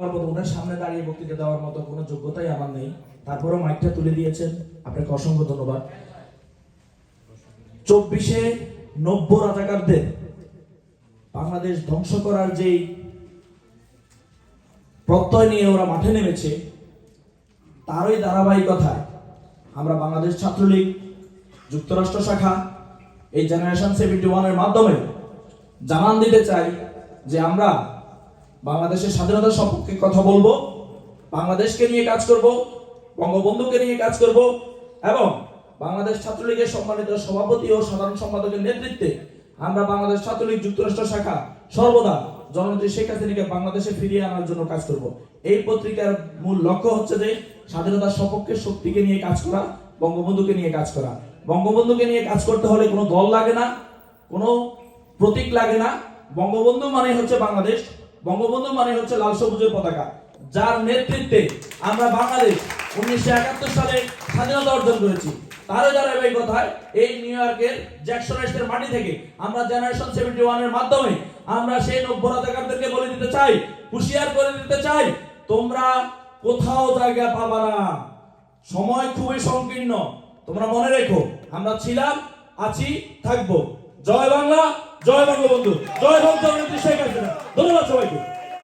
আমার মতো ওনার সামনে দাঁড়িয়ে বক্তৃতা দেওয়ার মতো কোনো যোগ্যতাই আমার নেই। তারপরেও মাইকটা তুলে দিয়েছেন। আপনাকে অসংখ্য ধন্যবাদ। চব্বিশে নব্য রাজাকারদের বাংলাদেশ ধ্বংস করার যেই প্রত্যয় নিয়ে ওরা মাঠে নেমেছে, তারই ধারাবাহিকতায় আমরা বাংলাদেশ ছাত্রলীগ, যুক্তরাষ্ট্র শাখা, এই জেনারেশন সেভেন্টি ওয়ানের মাধ্যমে জানান দিতে চাই যে আমরা বাংলাদেশের স্বাধীনতার সপক্ষে কথা বলব, বাংলাদেশকে নিয়ে কাজ করব, বঙ্গবন্ধুকে নিয়ে কাজ করব, এবং বাংলাদেশ ছাত্রলীগের সম্মানিত সভাপতি ও সাধারণ সম্পাদকের নেতৃত্বে আমরা বাংলাদেশ ছাত্রলীগ যুক্তরাষ্ট্র শাখা সর্বদা জননেত্রী শেখ হাসিনাকে বাংলাদেশে ফিরিয়ে আনার জন্য কাজ করব। এই পত্রিকার মূল লক্ষ্য হচ্ছে যে স্বাধীনতার সপক্ষে শক্তিকে নিয়ে কাজ করা, বঙ্গবন্ধুকে নিয়ে কাজ করা। বঙ্গবন্ধুকে নিয়ে কাজ করতে হলে কোনো দল লাগে না, কোনো প্রতীক লাগে না। বঙ্গবন্ধু মানে হচ্ছে বাংলাদেশ। বঙ্গবন্ধু মানে হচ্ছে লাল সবুজের পতাকা, যার নেতৃত্বে আমরা বাংলাদেশ উনিশশো একাত্তর সালে স্বাধীনতা অর্জন করেছি। তারও যারা এই নিউ ইয়র্কের মাটি থেকে আমরা জেনারেশন সেভেন্টি ওয়ানের মাধ্যমে আমরা সেই বলে দিতে চাই, হুঁশিয়ার করে দিতে চাই, তোমরা কোথাও জায়গা পাবা না। সময় খুবই সংকীর্ণ। তোমরা মনে রেখো, আমরা ছিলাম, আছি, থাকব। জয় বাংলা, জয় বঙ্গবন্ধু। জয় বঙ্গবন্ধু শেখ ধন্যবাদ সবাইকে